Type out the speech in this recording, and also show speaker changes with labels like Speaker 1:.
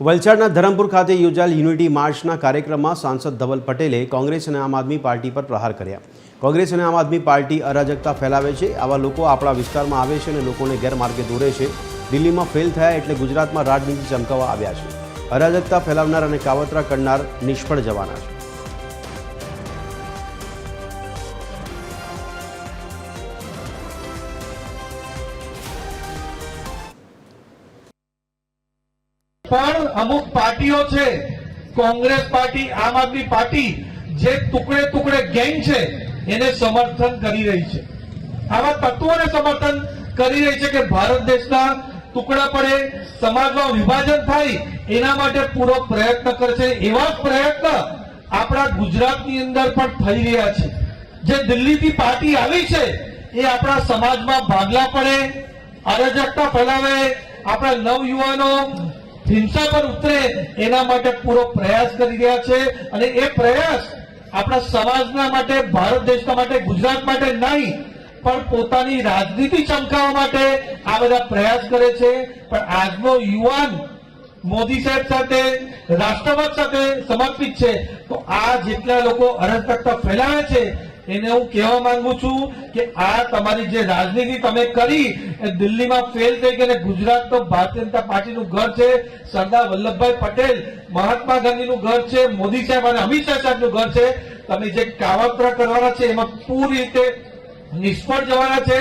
Speaker 1: વલસાડના ધરમપુર ખાતે યોજાયેલ યુનિટી માર્ચના કાર્યક્રમમાં સાંસદ ધવલ પટેલે કોંગ્રેસ અને આમ આદમી પાર્ટી પર પ્રહાર કર્યા. કોંગ્રેસ અને આમ આદમી પાર્ટી અરાજકતા ફેલાવે છે, આવા લોકો આપણા વિસ્તારમાં આવે છે અને લોકોને ગેરમાર્ગે દોરે છે. દિલ્હીમાં ફેલ થયા એટલે ગુજરાતમાં રાજનીતિ ચમકાવવા આવ્યા છે. અરાજકતા ફેલાવનાર અને કાવતરા કરનાર નિષ્ફળ જવાના છે.
Speaker 2: પણ અમુક પાર્ટીઓ છે, કોંગ્રેસ પાર્ટી, આમ આદમી પાર્ટી, જે ટુકડે ટુકડે ગેંગ છે, એને સમર્થન કરી રહી છે. આવા તત્વોને સમર્થન કરી રહી છે કે ભારત દેશના ટુકડા પડે, સમાજમાં વિભાજન થાય, એના માટે પૂરો પ્રયત્ન કરે છે એવા જ પ્રયત્ન આપણા ગુજરાતની અંદર પણ થઈ રહ્યા છે. જે દિલ્હીથી પાર્ટી આવી છે, એ આપણા સમાજમાં ભાગલા પડે, અરાજકતા ફેલાવે, આપણા નવયુવાનો હિંસા પર ઉતરે એના માટે પૂરો પ્રયાસ કરી રહ્યા છે અને એ પ્રયાસ આપણા સમાજના માટે, ભારત દેશના માટે, ગુજરાત માટે નહીં, પણ પોતાની રાજનીતિ ચમકાવવા માટે આ બધા પ્રયાસ કરે છે. પણ આજનો યુવાન મોદી સાહેબ સાથે, રાષ્ટ્રવાદ સાથે સમર્પિત છે. તો આ જેટલા લોકો અરાજકતા ફેલાવે છે એને હું કહેવા માંગુ છું કે આ તમારી જે રાજનીતિ તમે કરી, એ દિલ્હીમાં ફેલ થઈ ગઈ ગુજરાત તો ભારતીય જનતા પાર્ટીનું ઘર છે, સરદાર વલ્લભભાઈ પટેલ મહાત્મા ગાંધીનું ઘર છે, મોદી સાહેબ અને અમિત શાહ સાહેબનું ઘર છે. તમે જે કાવતરા કરવાના છે, એમાં પૂરી રીતે નિષ્ફળ જવાના છે.